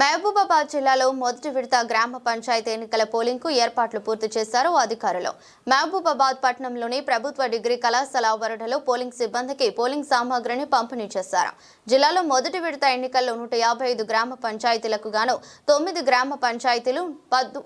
మహబూబాబాద్ జిల్లాలో మొదటి విడత గ్రామ పంచాయతీ ఎన్నికల పోలింగ్కు ఏర్పాట్లు పూర్తి చేశారు అధికారులు. మహబూబాబాద్ పట్టణంలోని ప్రభుత్వ డిగ్రీ కళాశాల ఆవరణలో పోలింగ్ సిబ్బందికి పోలింగ్ సామాగ్రిని పంపిణీ చేశారు. జిల్లాలో మొదటి విడత ఎన్నికల్లో నూట యాభై ఐదు గ్రామ పంచాయతీలకు గాను తొమ్మిది గ్రామ పంచాయతీలు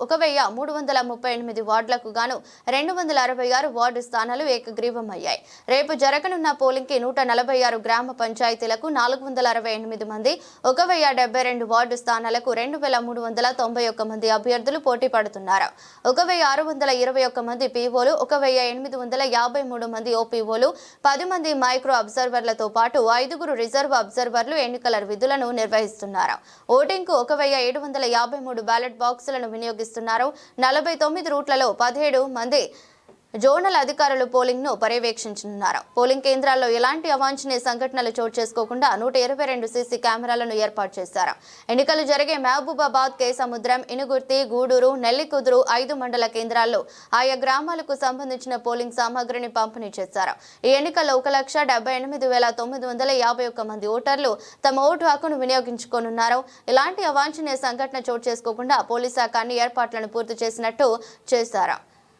ఒక వెయ్యి మూడు వందల ముప్పై ఎనిమిది వార్డులకు గాను రెండు వందల అరవై ఆరు వార్డు స్థానాలు ఏకగ్రీవం అయ్యాయి రేపు జరగనున్న పోలింగ్కి నూట నలభై ఆరు గ్రామ పంచాయతీలకు నాలుగు వందల అరవై ఎనిమిది మంది ఒక వెయ్యి డెబ్బై రెండు వార్డు స్థానాలకు రెండు వేల మూడు వందల తొంభై ఒక్క మంది అభ్యర్థులు పోటీ పడుతున్నారు. ఒక వెయ్యి ఆరు వందల ఇరవై ఒక్క మంది పీఓలు ఒక వెయ్యి ఎనిమిది వందల యాభై మూడు మంది ఓపీఓలు పది మంది మైక్రో అబ్జర్వర్లతో పాటు ఐదుగురు రిజర్వ్ అబ్జర్వర్లు ఎన్నికల విధులను నిర్వహిస్తున్నారు. ఓటింగ్కు ఒక వెయ్యి ఏడు వందల యాభై మూడు బ్యాలెట్ బాక్సులను వినియోగిస్తున్నారు. నలభై తొమ్మిది రూట్లలో పదిహేడు మంది జోనల్ అధికారులు పోలింగ్ను పర్యవేక్షించనున్నారు. పోలింగ్ కేంద్రాల్లో ఎలాంటి అవాంఛనీయ సంఘటనలు చోటు చేసుకోకుండా నూట ఇరవై రెండు సీసీ కెమెరాలను ఏర్పాటు చేశారు. ఎన్నికలు జరిగే మహబూబాబాద్ కేసముద్రం ఇనుగుర్తి గూడూరు నెల్లికుదురు ఐదు మండల కేంద్రాల్లో ఆయా గ్రామాలకు సంబంధించిన పోలింగ్ సామాగ్రిని పంపిణీ చేశారు. ఈ ఎన్నికల్లో ఒక లక్ష డెబ్బై ఎనిమిది వేల తొమ్మిది వందల యాభై ఒక్క మంది ఓటర్లు తమ ఓటు హక్కును వినియోగించుకోనున్నారు. ఇలాంటి అవాంఛనీయ సంఘటన చోటు చేసుకోకుండా పోలీస్ శాఖ అన్ని ఏర్పాట్లను పూర్తి చేసినట్టు చేశారు.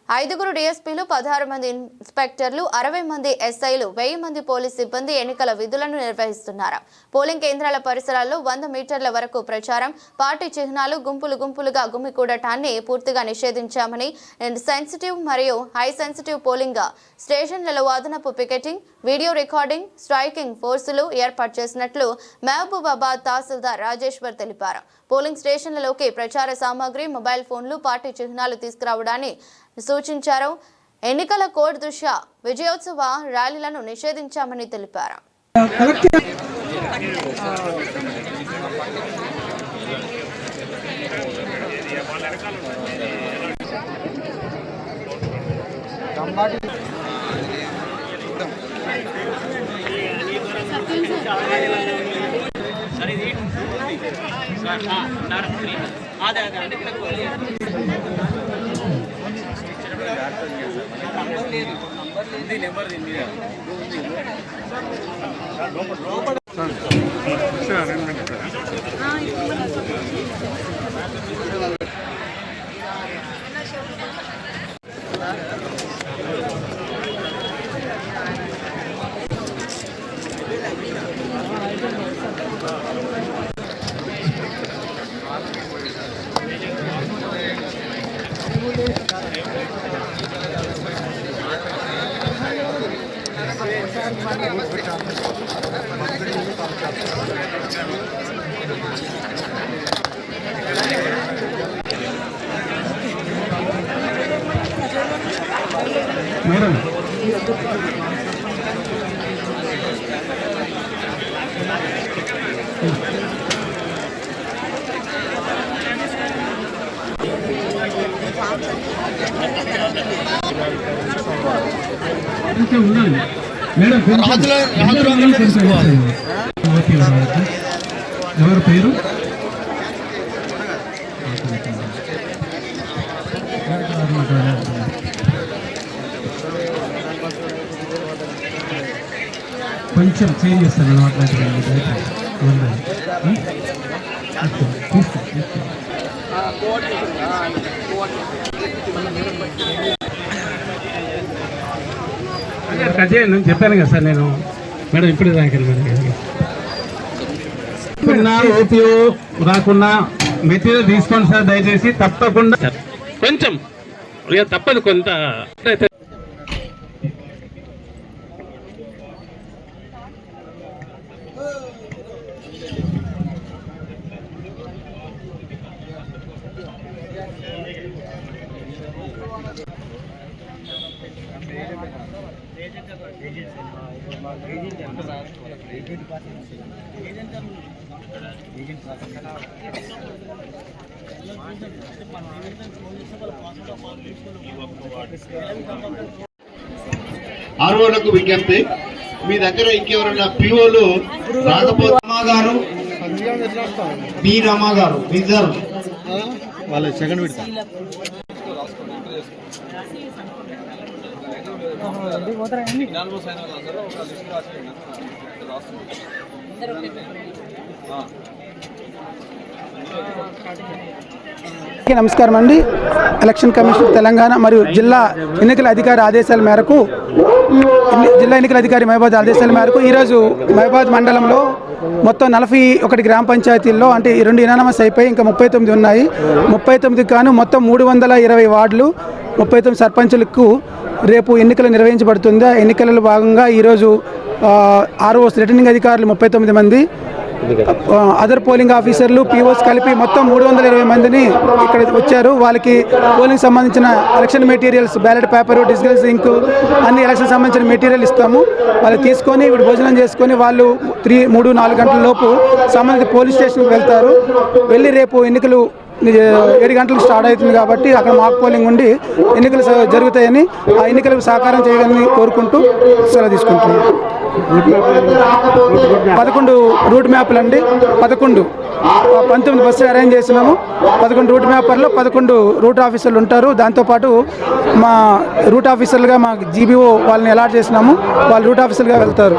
ఐదుగురు డీఎస్పీలు పదహారు మంది ఇన్స్పెక్టర్లు అరవై మంది ఎస్ఐలు వెయ్యి మంది పోలీస్ సిబ్బంది ఎన్నికల విధులను నిర్వహిస్తున్నారు. పోలింగ్ కేంద్రాల పరిసరాల్లో వంద మీటర్ల వరకు ప్రచారం పార్టీ చిహ్నాలు గుంపులు గుంపులుగా గుమికూడటాన్ని పూర్తిగా నిషేధించామని సెన్సిటివ్ మరియు హై సెన్సిటివ్ పోలింగ్ స్టేషన్లలో అదనపు పికెటింగ్ వీడియో రికార్డింగ్ స్ట్రైకింగ్ ఫోర్సులు ఏర్పాటు చేసినట్లు మహబూబాబాద్ తహసీల్దార్ రాజేశ్వర్ తెలిపారు. పోలింగ్ స్టేషన్లలోకి ప్రచార సామాగ్రి మొబైల్ ఫోన్లు పార్టీ చిహ్నాలు తీసుకురావడాన్ని సూచించారు. ఎన్నికల కోడ్ దృష్ట్యా విజయోత్సవ ర్యాలీలను నిషేధించామని తెలిపారు. అదే అదే. అంటే ఉంది నెంబర్ దీని మీద. మేడం మేడం కొంచెం రాజుల- ఎవరి పేరు? కొంచెం చేంజ్ చేస్తాను మాట్లాడుతున్నాను తీసుకో. కట్ చేయండి. చెప్పాను కదా సార్ నేను. మేడం ఇప్పుడే రాకండి మేడం. ఇప్పుడు ఓపీఓ రాకుండా మెటీరియల్ తీసుకోండి సార్ దయచేసి. తప్పకుండా. కొంచెం. తప్పదు కొంత. ఆర్ఓలకు విజ్ఞప్తి. మీ దగ్గర ఇంకెవరైనా పిఓలు రాకపోతే రమా గారు బి రమా గారు రిజర్వ్. వాళ్ళ సెకండ్ విడత. నమస్కారం అండి. ఎలక్షన్ కమిషన్ తెలంగాణ మరియు జిల్లా ఎన్నికల అధికారి ఆదేశాల మేరకు జిల్లా ఎన్నికల అధికారి మహబాద్ ఆదేశాల మేరకు ఈరోజు మహబాద్ మండలంలో మొత్తం నలభై ఒకటి గ్రామ పంచాయతీల్లో అంటే రెండు ఇనానమస్ అయిపోయి ఇంకా ముప్పై తొమ్మిది ఉన్నాయి. ముప్పై తొమ్మిది కాను మొత్తం మూడు వందల ఇరవై వార్డులు ముప్పై తొమ్మిది సర్పంచులకు రేపు ఎన్నికలు నిర్వహించబడుతుంది? ఆ ఎన్నికలలో భాగంగా ఈరోజు ఆర్ఓస్ రిటర్నింగ్ అధికారులు ముప్పై తొమ్మిది మంది అదర్ పోలింగ్ ఆఫీసర్లు పీఓస్ కలిపి మొత్తం మూడు వందల ఇరవై మందిని ఇక్కడ వచ్చారు. వాళ్ళకి పోలింగ్ సంబంధించిన ఎలక్షన్ మెటీరియల్స్ బ్యాలెట్ పేపర్ డిస్గల్స్ ఇంకు అన్ని ఎలక్షన్ సంబంధించిన మెటీరియల్ ఇస్తాము. వాళ్ళు తీసుకొని ఇప్పుడు భోజనం చేసుకొని వాళ్ళు త్రీ మూడు నాలుగు గంటల లోపు సంబంధిత పోలీస్ స్టేషన్కి వెళ్తారు. వెళ్ళి రేపు ఎన్నికలు ఏడు గంటలకు స్టార్ట్ అవుతుంది కాబట్టి అక్కడ మాక్ పోలింగ్ ఉండి ఎన్నికలు జరుగుతాయని ఆ ఎన్నికలకు సహకారం చేయాలని కోరుకుంటూ సెలవు తీసుకుంటున్నాం. పదకొండు రూట్ మ్యాప్లు అండి. పదకొండు. పంతొమ్మిది బస్సులు అరేంజ్ చేసినాము. పదకొండు రూట్ మ్యాపర్లో పదకొండు రూట్ ఆఫీసర్లు ఉంటారు. దాంతోపాటు మా రూట్ ఆఫీసర్లుగా మా జీబీఓ వాళ్ళని అలాట్ చేసినాము. వాళ్ళు రూట్ ఆఫీసర్లుగా వెళ్తారు.